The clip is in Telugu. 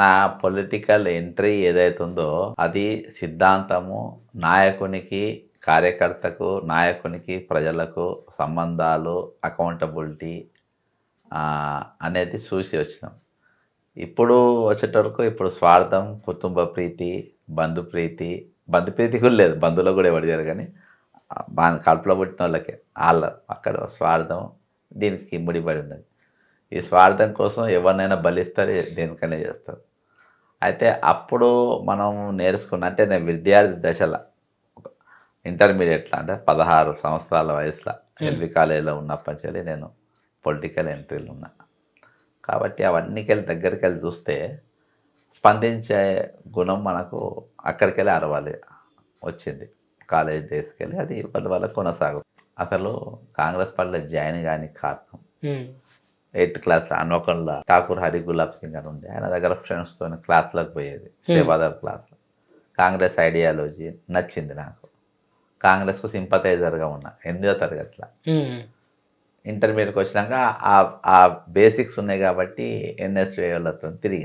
నా పొలిటికల్ ఎంట్రీ ఏదైతుందో అది సిద్ధాంతము నాయకునికి కార్యకర్తకు నాయకునికి ప్రజలకు సంబంధాలు అకౌంటబిలిటీ అనేది చూసి వచ్చినాం. ఇప్పుడు వచ్చేటరకు ఇప్పుడు స్వార్థం కుటుంబ ప్రీతి బంధు ప్రీతి బంధు ప్రీతి కూడా లేదు బంధువులో కూడా ఎవరు చేయరు కానీ బాగా కడుపులో పుట్టిన వాళ్ళకే వాళ్ళ అక్కడ స్వార్థం దీనికి ముడిపడి ఉన్నది. ఈ స్వార్థం కోసం ఎవరినైనా బలిస్తారు దేనికైనా చేస్తారు. అయితే అప్పుడు మనం నేర్చుకున్న అంటే నేను విద్యార్థి దశలో ఇంటర్మీడియట్లో అంటే పదహారు సంవత్సరాల వయసులో ఎల్బి కాలేజీలో ఉన్నప్పటి నుంచి నేను పొలిటికల్ ఎంట్రీలు ఉన్నా. కాబట్టి అవన్నీకి వెళ్ళి దగ్గరికి వెళ్ళి చూస్తే స్పందించే గుణం మనకు అక్కడికి వెళ్ళి అరవాలి వచ్చింది. కాలేజ్ డేస్కి వెళ్ళి అది వాళ్ళ వల్ల కొనసాగు అసలు కాంగ్రెస్ పార్టీలో జాయిన్ కానీ కారణం ఉమ్. ఎయిత్ క్లాస్ అన్వకంలో ఠాకూర్ హరి గులాబ్ సింగ్ అని ఉండే. ఆయన దగ్గర ఫ్రెండ్స్తో క్లాస్లోకి పోయేది సేవాదార్ క్లాస్లో కాంగ్రెస్ ఐడియాలజీ నచ్చింది నాకు. కాంగ్రెస్కు సింపతైజర్గా ఉన్నా ఎనిమిదో తరగతిలో. ఇంటర్మీడియట్కి వచ్చినాక ఆ ఆ బేసిక్స్ ఉన్నాయి కాబట్టి ఎన్ఎస్ఏ వాళ్ళతో తిరిగి